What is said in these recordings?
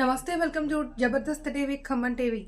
నమస్తే welcome to Jabardasth TV Khammam TV.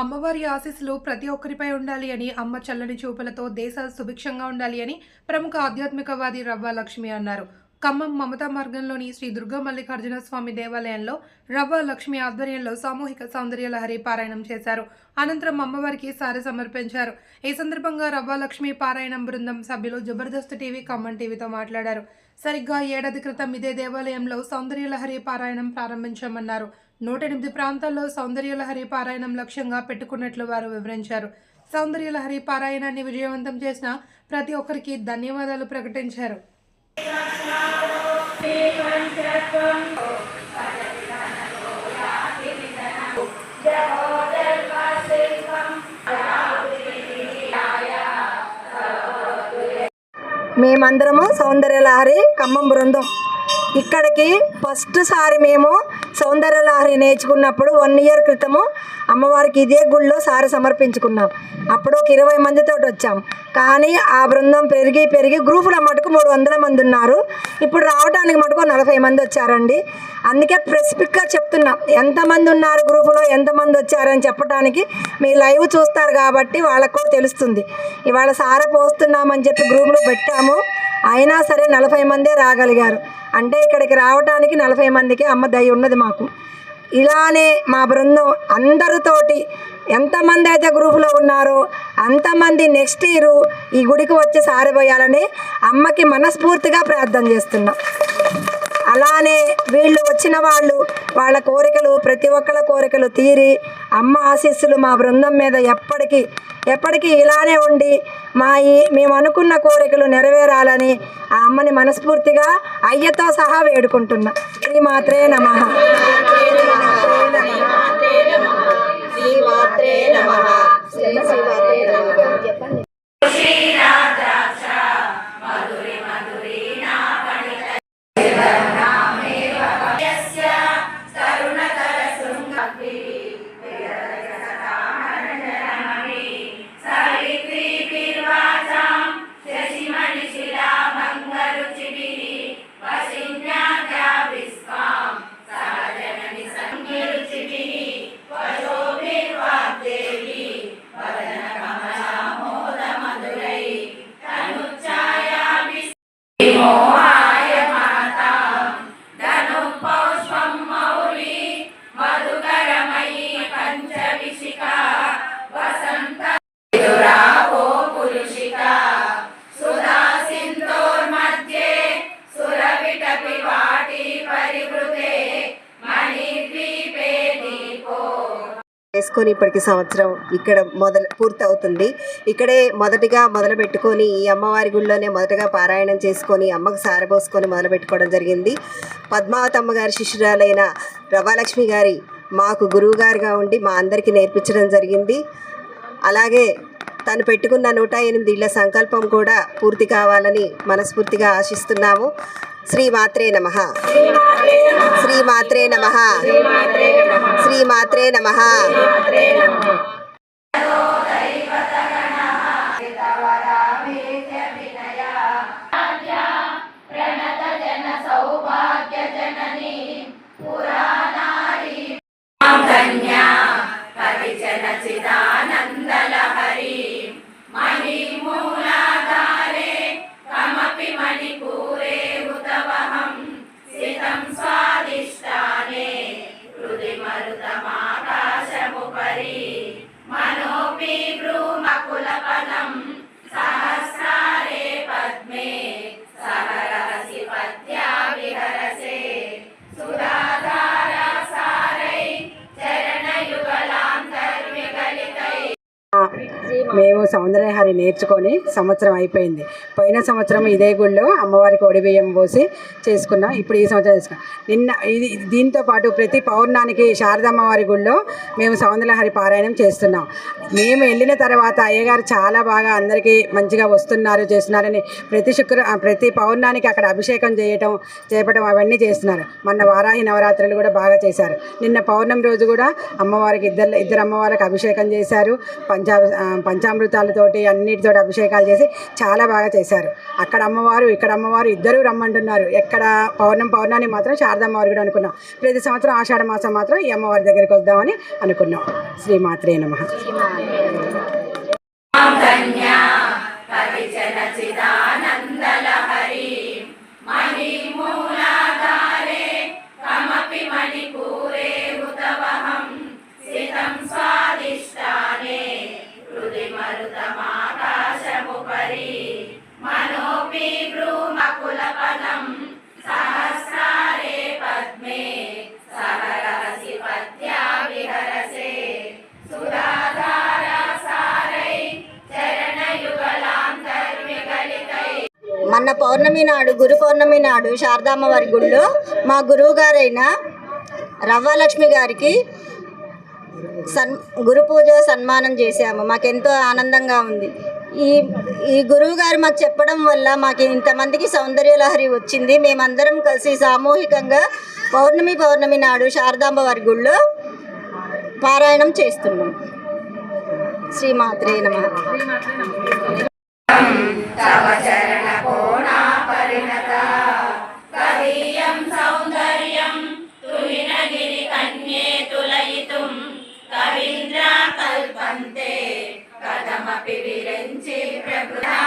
అమ్మవారి ఆశీస్సులు ప్రతి ఒక్కరిపై ఉండాలి అని అమ్మ చల్లని చూపులతో దేశ సుభిక్షంగా ఉండాలి అని ప్రముఖ ఆధ్యాత్మికవాది రవ్వ లక్ష్మి అన్నారు. ఖమ్మం మమతా మార్గంలోని శ్రీ దుర్గా మల్లికార్జున స్వామి దేవాలయంలో రవ్వ లక్ష్మి ఆధ్వర్యంలో సామూహిక సౌందర్య లహరి పారాయణం చేశారు. అనంతరం అమ్మవారికి సారి సమర్పించారు. ఈ సందర్భంగా రవ్వ లక్ష్మి పారాయణం బృందం సభ్యులు జబర్దస్త్ టీవీ ఖమ్మం టీవీతో మాట్లాడారు. సరిగ్గా ఏడాది క్రితం ఇదే దేవాలయంలో సౌందర్య లహరి పారాయణం ప్రారంభించామన్నారు. నూట ఎనిమిది ప్రాంతాల్లో సౌందర్యలహరి పారాయణం లక్ష్యంగా పెట్టుకున్నట్లు వారు వివరించారు. సౌందర్యలహరి పారాయణాన్ని విజయవంతం చేసిన ప్రతి ఒక్కరికి ధన్యవాదాలు ప్రకటించారు. మేమందరము సౌందర్యలహరి ఖమ్మం బృందం. ఇక్కడికి ఫస్ట్ సారి మేము సౌందర్యలహరి నేర్చుకున్నప్పుడు వన్ ఇయర్ క్రితము అమ్మవారికి ఇదే గుళ్ళో సారి సమర్పించుకున్నాం. అప్పుడు ఒక ఇరవై మందితో వచ్చాం. కానీ ఆ బృందం పెరిగి పెరిగి గ్రూపుల మటుకు మూడు వందల మంది ఉన్నారు. ఇప్పుడు రావడానికి మటుకు నలభై మంది వచ్చారండి. అందుకే స్పెసిఫిక్గా చెప్తున్నా ఎంతమంది ఉన్నారు గ్రూపులో ఎంతమంది వచ్చారని చెప్పడానికి మీ లైవ్ చూస్తారు కాబట్టి వాళ్ళకు కూడా తెలుస్తుంది. ఇవాళ సార పోస్తున్నామని చెప్పి గ్రూపులో పెట్టాము. అయినా సరే నలభై మందే రాగలిగారు. అంటే ఇక్కడికి రావడానికి నలభై మందికి అమ్మ దయ ఉన్నది మాకు. ఇలానే మా బృందం అందరితోటి ఎంతమంది అయితే గ్రూపులో ఉన్నారో అంతమంది నెక్స్ట్ ఇయర్ ఈ గుడికి వచ్చి సారిపోయాలని అమ్మకి మనస్ఫూర్తిగా ప్రార్థన చేస్తున్నాం. అలానే వీళ్ళు వచ్చిన వాళ్ళు వాళ్ళ కోరికలు ప్రతి ఒక్కళ్ళ కోరికలు తీరి అమ్మ ఆశీస్సులు మా బృందం మీద ఎప్పటికీ ఎప్పటికీ ఇలానే ఉండి మా ఈ మేము అనుకున్న కోరికలు నెరవేరాలని ఆ అమ్మని మనస్ఫూర్తిగా అయ్యతో సహా వేడుకుంటున్నా. శ్రీ మాత్రే నమ. చేసుకొని ఇప్పటికి సంవత్సరం ఇక్కడ మొదలు పూర్తవుతుంది. ఇక్కడే మొదటిగా మొదలు పెట్టుకొని ఈ అమ్మవారి గుళ్ళోనే మొదటగా పారాయణం చేసుకొని అమ్మకు సారబోసుకొని మొదలు పెట్టుకోవడం జరిగింది. పద్మావతమ్మ గారి శిష్యురాలైన రవాలక్ష్మి గారి మాకు గురువుగారుగా ఉండి మా అందరికీ నేర్పించడం జరిగింది. అలాగే తను పెట్టుకున్న నూట ఎనిమిది ఇళ్ళ సంకల్పం కూడా పూర్తి కావాలని మనస్ఫూర్తిగా ఆశిస్తున్నాము. శ్రీ మాత్రే నమ. శ్రీ మాత్రే నమ. శ్రీ మాత్రే మేము సౌందర్యహారి నేర్చుకొని సంవత్సరం అయిపోయింది. పోయిన సంవత్సరం ఇదే గుళ్ళో అమ్మవారికి ఒడిబియ్యం పోసి చేసుకున్నాం ఇప్పుడు ఈ సంవత్సరం చేసుకున్నాం. నిన్న ఇది దీంతో పాటు ప్రతి పౌర్ణానికి శారదమ్మవారి గుళ్ళో మేము సౌందర్యహారి పారాయణం చేస్తున్నాం. మేము వెళ్ళిన తర్వాత అయ్యగారు చాలా బాగా అందరికీ మంచిగా వస్తున్నారు చేస్తున్నారని ప్రతి శుక్ర ప్రతి పౌర్ణానికి అక్కడ అభిషేకం చేయటం చేపటం అవన్నీ చేస్తున్నారు. మొన్న వారాహి నవరాత్రులు కూడా బాగా చేశారు. నిన్న పౌర్ణమి రోజు కూడా అమ్మవారికి ఇద్దరు ఇద్దరు అమ్మవారికి అభిషేకం చేశారు. పంచా పంచ పంచామృతాలతోటి అన్నిటితోటి అభిషేకాలు చేసి చాలా బాగా చేశారు. అక్కడ అమ్మవారు ఇక్కడ అమ్మవారు ఇద్దరూ రమ్మంటున్నారు. ఎక్కడ పౌర్ణం పౌర్ణాన్ని మాత్రం శారదమ్మవారు కూడా అనుకున్నాం. ప్రతి సంవత్సరం ఆషాఢ మాసం మాత్రం ఈ అమ్మవారి దగ్గరికి వద్దామని అనుకున్నాం. శ్రీమాత్రే నమ. పౌర్ణమి నాడు గురు పౌర్ణమి నాడు శారదామ్మవారి గుళ్ళో మా గురువు గారైన రవ్వాలక్ష్మి గారికి సన్ గురు పూజ సన్మానం చేశాము. మాకెంతో ఆనందంగా ఉంది. ఈ ఈ గురువు గారు మాకు చెప్పడం వల్ల మాకు ఇంతమందికి సౌందర్యలహరి వచ్చింది. మేమందరం కలిసి సామూహికంగా పౌర్ణమి పౌర్ణమి నాడు శారదాంబ వారి గుళ్ళో పారాయణం చేస్తున్నాం. శ్రీమాత్రే నమ. శ్రీమాత్రే Jai